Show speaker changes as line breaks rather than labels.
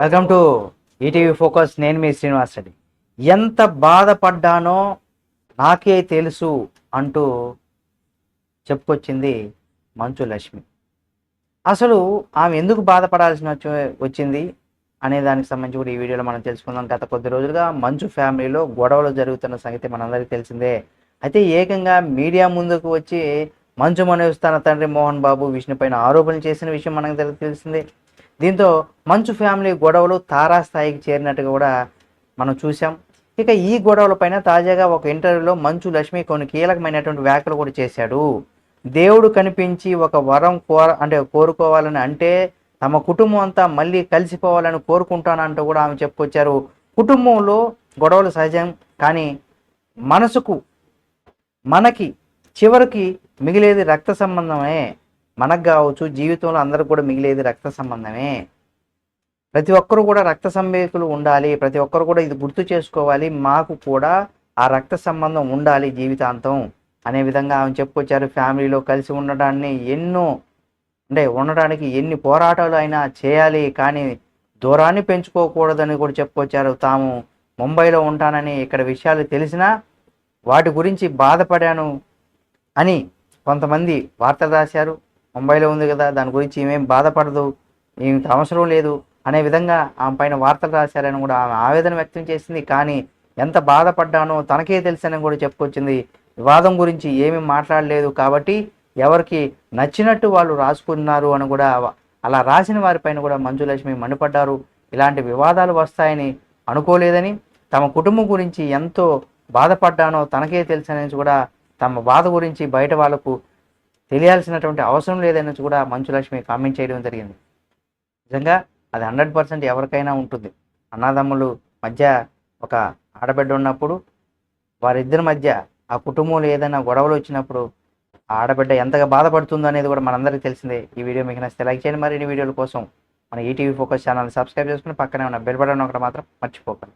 Welcome to ETV focus. నేను మీ శ్రీనివాస్ రెడ్డి. ఎంత బాధపడ్డానో నాకే తెలుసు అంటూ చెప్పుకొచ్చింది మంచు లక్ష్మి. అసలు ఆమె ఎందుకు బాధపడాల్సిన వచ్చి- వచ్చింది అనే దానికి సంబంధించి కూడా ఈ వీడియోలో మనం తెలుసుకుందాం. గత కొద్ది రోజులుగా మంచు ఫ్యామిలీలో గొడవలు జరుగుతున్న సంగతి మనందరికీ తెలిసిందే. అయితే ఏకంగా మీడియా ముందుకు వచ్చి మంచు మనోజ్ తన తండ్రి మోహన్ బాబు విష్ణు పైన ఆరోపణలు చేసిన విషయం మనకు తెలిసిందే. దీంతో మంచు ఫ్యామిలీ గొడవలు తారాస్థాయికి చేరినట్టుగా కూడా మనం చూసాం ఇక ఈ గొడవల పైన తాజాగా ఒక ఇంటర్వ్యూలో మంచు లక్ష్మి కొన్ని కీలకమైనటువంటి వ్యాఖ్యలు కూడా చేశాడు. దేవుడు కనిపించి ఒక వరం కోర అంటే కోరుకోవాలని అంటే తమ కుటుంబం అంతా మళ్ళీ కలిసిపోవాలని కోరుకుంటానంటూ కూడా ఆమె చెప్పుకొచ్చారు. కుటుంబంలో గొడవలు సహజం కానీ మనసుకు మనకి చివరికి మిగిలేది రక్త సంబంధమే. మనకు కావచ్చు జీవితంలో అందరికి కూడా మిగిలేది రక్త సంబంధమే. ప్రతి ఒక్కరు కూడా రక్త సంబేకులు ఉండాలి. ప్రతి ఒక్కరు కూడా ఇది గుర్తు చేసుకోవాలి. మాకు కూడా ఆ రక్త సంబంధం ఉండాలి జీవితాంతం. అనే విధంగా ఆమె చెప్పుకొచ్చారు. ఫ్యామిలీలో కలిసి ఉండడాన్ని ఎన్నో అంటే ఉండడానికి ఎన్ని పోరాటాలు అయినా చేయాలి. కానీ దూరాన్ని పెంచుకోకూడదని కూడా చెప్పుకొచ్చారు. తాము ముంబైలో ఉంటానని ఇక్కడ విషయాలు తెలిసినా వాటి గురించి బాధపడాను అని కొంతమంది వార్తలు రాశారు. ముంబైలో ఉంది కదా దాని గురించి ఏమేం బాధపడదు ఏమిటి అవసరం లేదు అనే విధంగా ఆమె పైన వార్తలు రాశారని కూడా ఆమె ఆవేదన వ్యక్తం చేసింది. కానీ ఎంత బాధపడ్డానో తనకే తెలుసని కూడా చెప్పుకొచ్చింది. వివాదం గురించి ఏమీ మాట్లాడలేదు కాబట్టి ఎవరికి నచ్చినట్టు వాళ్ళు రాసుకున్నారు అని కూడా అలా రాసిన వారిపైన కూడా మంజులక్ష్మి మండిపడ్డారు. ఇలాంటి వివాదాలు వస్తాయని అనుకోలేదని తమ కుటుంబం గురించి ఎంతో బాధపడ్డానో తనకే తెలుసని కూడా తమ బాధ గురించి బయట వాళ్ళకు తెలియాల్సినటువంటి అవసరం లేదని కూడా మంచులక్ష్మి కామెంట్ చేయడం జరిగింది. నిజంగా అది హండ్రెడ్ పర్సెంట్ ఎవరికైనా ఉంటుంది. అన్నదమ్ములు మధ్య ఒక ఆడబిడ్డ ఉన్నప్పుడు వారిద్దరి మధ్య ఆ కుటుంబంలో ఏదైనా గొడవలు వచ్చినప్పుడు ఆ ఆడబిడ్డ ఎంతగా బాధపడుతుందో అనేది కూడా మనందరికీ తెలిసిందే. ఈ వీడియో మీకు నచ్చితే లైక్ చేయండి. మరిన్ని వీడియోల కోసం మన ఈటీవీ ఫోకస్ ఛానల్ సబ్స్క్రైబ్ చేసుకుని పక్కనే ఉన్న బెల్ బటన్ ఒకటి మాత్రం మర్చిపోకండి.